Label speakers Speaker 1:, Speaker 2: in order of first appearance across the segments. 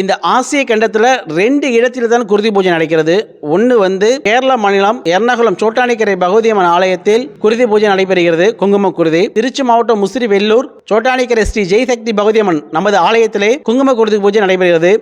Speaker 1: இந்த ஆசிய கண்டத்தில் ரெண்டு இடத்தில் தான் குருதி பூஜை நடக்கிறது. ஒன்று வந்து கேரள மாநிலம் எர்ணாகுளம் சோட்டானிக்கரை பகவதியம்மன் ஆலயத்தில் குருதி பூஜை நடைபெறுகிறது. குங்கும குருதி. திருச்சி மாவட்டம் முசிறி வெள்ளூர் சோட்டானிக்கரை ஸ்ரீ ஜெய்சக்தி பகவதியம்மன் நமது ஆலயத்திலே குங்கும குருதி பூஜை நடைபெறுகிறது.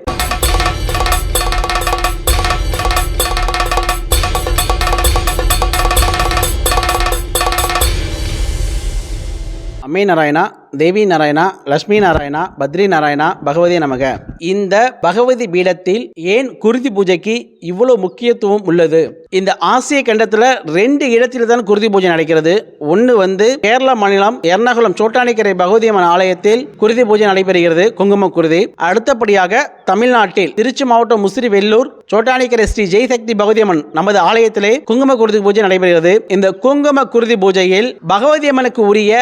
Speaker 1: அம்மை நாராயணா தேவி நாராயணா லட்சுமி நாராயணா பத்ரி நாராயணா பகவதி நமக. இந்த பகவதி பீடத்தில் ஏன் குருதி பூஜைக்கு இவ்வளோ முக்கியத்துவம் உள்ளது? இந்த ஆசிய கண்டத்தில் ரெண்டு இடத்தில் தான் குருதி பூஜை நடக்கிறது. ஒன்று வந்து கேரள மாநிலம் எர்ணாகுளம் சோட்டானிக்கரை பகவதி அம்மன் ஆலயத்தில் குருதி பூஜை நடைபெறுகிறது குங்கும குருதி. அடுத்தபடியாக தமிழ்நாட்டில் திருச்சி மாவட்டம் முசிறி வெள்ளூர் சோட்டானிக்கரை ஸ்ரீ ஜெய்சக்தி பகவதியம்மன் நமது ஆலயத்திலே குங்கும குருதி பூஜை நடைபெறுகிறது. இந்த குங்கும குருதி பூஜையில் பகவதி அம்மனுக்கு உரிய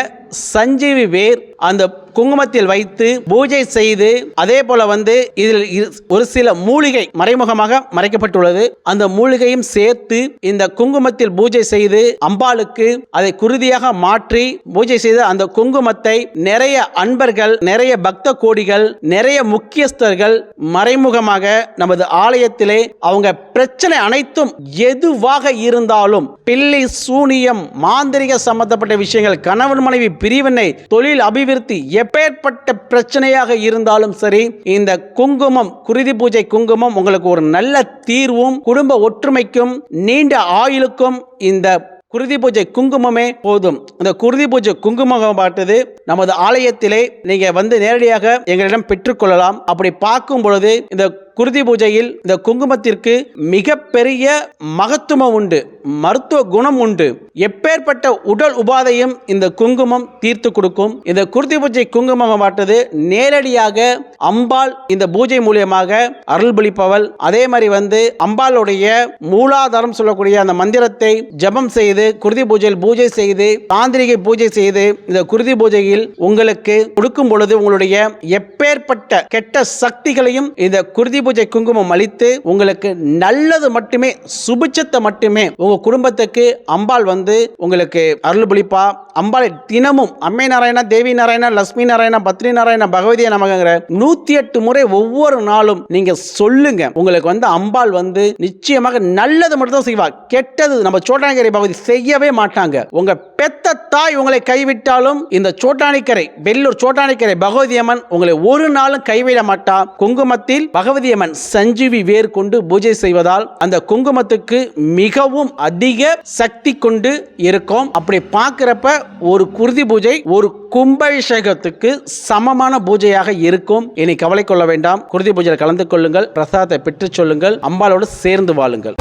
Speaker 1: சஞ்சீவி வேர் அந்த குங்குமத்தில் வைத்து பூஜை செய்து அதே போல வந்து இதில் இரு- ஒரு சில மூலிகை மறைமுகமாக மறைக்கப்பட்டுள்ளது. அந்த மூலிகையும் சேர்த்து இந்த குங்குமத்தில் பூஜை செய்து அம்பாளுக்கு அதை குருதியாக மாற்றி பூஜை செய்து அந்த குங்குமத்தை நிறைய அன்பர்கள் நிறைய பக்த கோடிகள் நிறைய முக்கியஸ்தர்கள் மறைமுகமாக நமது ஆலயத்திலே அவங்க பிரச்சனை அனைத்தும் எதுவாக இருந்தாலும் பில்லி சூனியம் மாந்திரிக சம்பந்தப்பட்ட விஷயங்கள் கணவன் மனைவி பிரிவினை தொழில் அபிவிருத்தி எப்பேற்பட்ட பிரச்சனையாக இருந்தாலும் சரி இந்த குங்குமம் குருதி பூஜை குங்குமம் உங்களுக்கு ஒரு நல்ல தீர்வும் குடும்ப ஒற்றுமைக்கும் நீண்ட ஆயுளுக்கும் இந்த குருதி பூஜை குங்குமமே போதும். இந்த குருதி பூஜை குங்குமம் பார்த்தது நமது ஆலயத்திலே நீங்க வந்து நேரடியாக எங்களிடம் பெற்றுக்கொள்ளலாம். அப்படி பார்க்கும் பொழுது இந்த குருதி பூஜையில் இந்த குங்குமத்திற்கு மிகப்பெரிய மகத்துவம் உண்டு மருத்துவ குணம் உண்டு. எப்பேற்பட்ட உடல் உபாதையும் இந்த குங்குமம் தீர்த்து கொடுக்கும். இந்த குருதி பூஜை குங்குமம் மாட்டது நேரடியாக அம்பாள் இந்த பூஜை மூலியமாக அருள்பளிப்பவள் அதே மாதிரி வந்து அம்பாளுடைய மூலாதாரம் சொல்லக்கூடிய அந்த மந்திரத்தை ஜெபம் செய்து குருதி பூஜையில் பூஜை செய்து தாந்திரிகை பூஜை செய்து இந்த குருதி பூஜையில் உங்களுக்கு கொடுக்கும் பொழுது உங்களுடைய எப்பேற்பட்ட கெட்ட சக்திகளையும் இந்த குருதி பூஜை குங்குமம் அளித்து உங்களுக்கு நல்லது மட்டுமே சுபிச்சத்தை மட்டுமே உங்க குடும்பத்துக்கு அம்பாள் வந்து உங்களுக்கு அருள்பளிப்பா அம்பாளை தினமும் அம்மை நாராயணா தேவி நாராயணா லட்சுமி நாராயணா பத்ரி நாராயணா பகவதிய நமகங்கிற நூத்தி எட்டு முறை ஒவ்வொரு நாளும் நீங்க சொல்லுங்க. உங்களுக்கு வந்து அம்பாள் வந்து நிச்சயமாக நல்லது மட்டும் தான் செய்வா. கெட்டது நம்ம சோட்டானிக்கரை பகுதி செய்யவே மாட்டாங்க. உங்க பெத்த தாய் உங்களை கைவிட்டாலும் இந்த சோட்டானிக்கரை வெள்ளூர் சோட்டானிக்கரை பகவதி அம்மன் உங்களை ஒரு நாளும் கைவிட மாட்டா. குங்குமத்தில் பகவதி அம்மன் சஞ்சீவி வேர் கொண்டு பூஜை செய்வதால் அந்த குங்குமத்துக்கு மிகவும் அதிக சக்தி கொண்டு இருக்கும். அப்படி பார்க்கிறப்ப ஒரு குருதி பூஜை ஒரு கும்பாபிஷேகத்துக்கு சமமான பூஜையாக இருக்கும். இனி கவலை கொள்ள வேண்டாம். குருதி பூஜையில் கலந்து கொள்ளுங்கள். பிரசாதத்தை பெற்றுச் சொல்லுங்கள். அம்பாளோடு சேர்ந்து வாழுங்கள்.